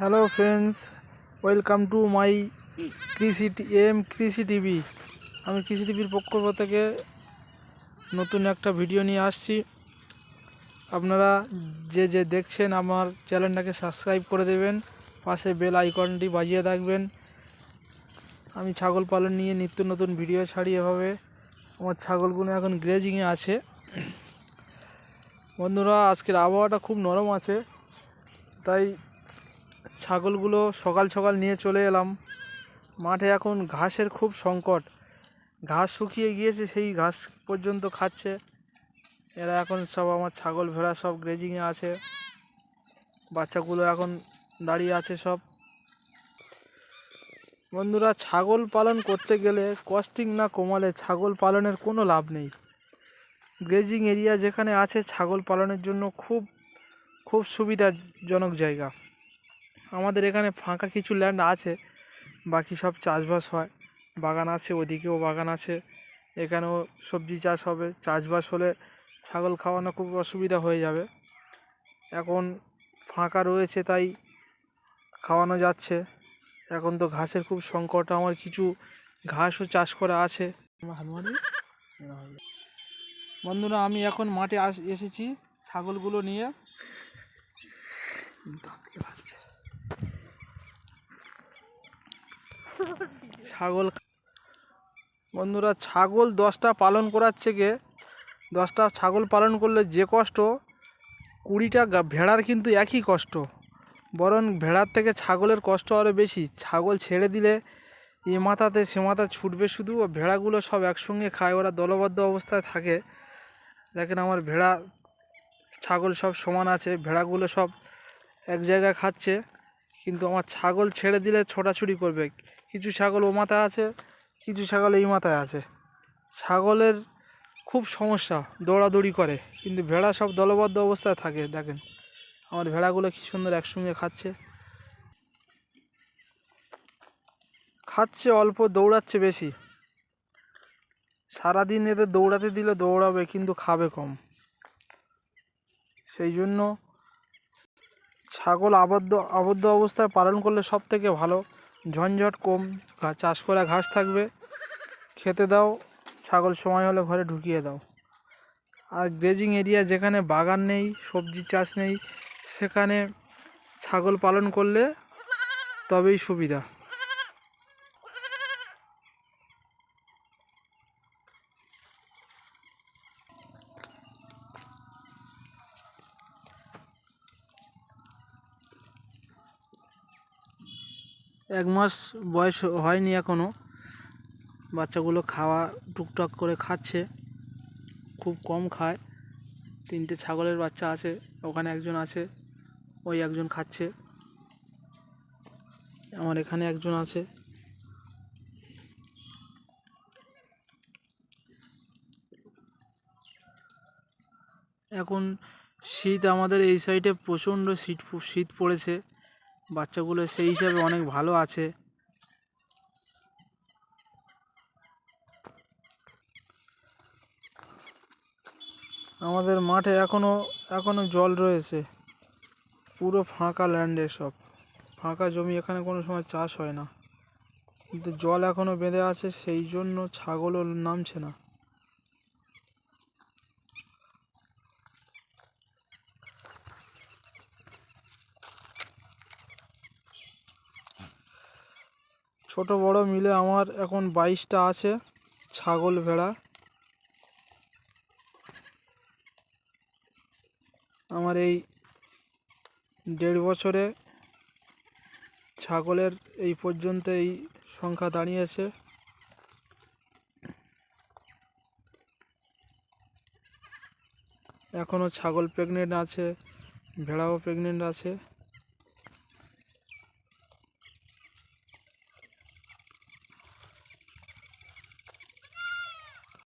Hello friends welcome to my কৃষি M কৃষি TV আমি কৃষি টিভির পক্ষ থেকে নতুন একটা ভিডিও নিয়ে আসছি। আপনারা যে যে দেখছেন আমার চ্যানেলটাকে সাবস্ক্রাইব করে দেবেন, পাশে বেল আইকনটি বাজিয়ে রাখবেন। আমি ছাগল পালন নিয়ে নিত্য নতুন ভিডিও ছাড়ি এভাবে। আমার ছাগলগুলো এখন গ্রেজিংয়ে আছে। বন্ধুরা, আজকের আবহাওয়াটা খুব নরম আছে। তাই ছাগলগুলো সকাল সকাল নিয়ে চলে এলাম। মাঠে এখন ঘাসের খুব সংকট। ঘাস শুকিয়ে গিয়েছে, সেই ঘাস পর্যন্ত খাচ্ছে। এরা এখন সব আমার ছাগল ভেড়া সব গ্রেজিংয়ে আছে। বাচ্চাগুলো এখন দাঁড়িয়ে আছে সব। বন্ধুরা, ছাগল পালন করতে গেলে কস্টিং না কমালে ছাগল পালনের কোনো লাভ নেই। গ্রেজিং এরিয়া যেখানে আছে, ছাগল পালনের জন্য খুব খুব সুবিধাজনক জায়গা। আমাদের এখানে ফাঁকা কিছু ল্যান্ড আছে, বাকি সব চাষবাস হয়। বাগান আছে, ওদিকেও বাগান আছে। এখানেও সবজি চাষ হবে। চাষবাস হলে ছাগল খাওয়ানো খুব অসুবিধা হয়ে যাবে। এখন ফাঁকা রয়েছে তাই খাওয়ানো যাচ্ছে। এখন তো ঘাসের খুব সংকট। আমার কিছু ঘাসও চাষ করা আছে। বন্ধুরা, আমি এখন মাঠে আস, এসেছি ছাগলগুলো নিয়ে। ছাগল বন্ধুরা, ছাগল দশটা পালন করার থেকে দশটা ছাগল পালন করলে যে কষ্ট, কুড়িটা ভেড়ার কিন্তু একই কষ্ট। বরং ভেড়ার থেকে ছাগলের কষ্ট আরও বেশি। ছাগল ছেড়ে দিলে এ মাথাতে সে মাথা ছুটবে শুধু, ও ভেড়াগুলো সব একসঙ্গে খায়, ওরা দলবদ্ধ অবস্থায় থাকে। দেখেন আমার ভেড়া, ছাগল সব সমান আছে, ভেড়াগুলো সব এক জায়গায় খাচ্ছে। কিন্তু আমার ছাগল ছেড়ে দিলে ছোটাছুটি করবে। কিছু ছাগল ও মাথায় আছে, কিছু ছাগল এই মাথায় আছে। ছাগলের খুব সমস্যা, দৌড়াদৌড়ি করে। কিন্তু ভেড়া সব দলবদ্ধ অবস্থায় থাকে, দেখেন। আমার ভেড়াগুলো কি সুন্দর একসঙ্গে খাচ্ছে। খাচ্ছে অল্প, দৌড়াচ্ছে বেশি। সারাদিন এদের দৌড়াতে দিলে দৌড়াবে, কিন্তু খাবে কম। সেই জন্য ছাগল আবদ্ধ আবদ্ধ অবস্থায় পালন করলে সব থেকে ভালো। ঝঞ্ঝট কম চাষ করা ঘাস থাকবে। খেতে দাও, ছাগল সময় হলে ঘরে ঢুকিয়ে দাও। আর গ্রেজিং এরিয়া যেখানে বাগান নেই, সবজি চাষ নেই, সেখানে ছাগল পালন করলে তবেই সুবিধা। এক মাস বয়স হয়নি এখনও বাচ্চাগুলো খাওয়া টুকটাক করে খাচ্ছে। খুব কম খায়। তিনটে ছাগলের বাচ্চা আছে, ওখানে একজন আছে, ওই একজন খাচ্ছে। আমার এখানে একজন আছে। এখন শীত আমাদের এই সাইডে প্রচণ্ড শীত শীত পড়েছে। বাচ্চাগুলো সেই হিসাবে অনেক ভালো আছে। আমাদের মাঠে এখনও এখনও জল রয়েছে। পুরো ফাঁকা ল্যান্ডে সব। ফাঁকা জমি এখানে কোনো সময় চাষ হয় না। কিন্তু জল এখনও বেঁধে আছে, সেই জন্য ছাগলও নামছে না। ছোট বড় মিলে আমার এখন বাইশটা আছে, ছাগল ভেড়া। আমার এই দেড় বছরে ছাগলের এই পর্যন্ত এই সংখ্যা দাঁড়িয়েছে। এখনও ছাগল প্রেগনেন্ট আছে, ভেড়াও প্রেগনেন্ট আছে।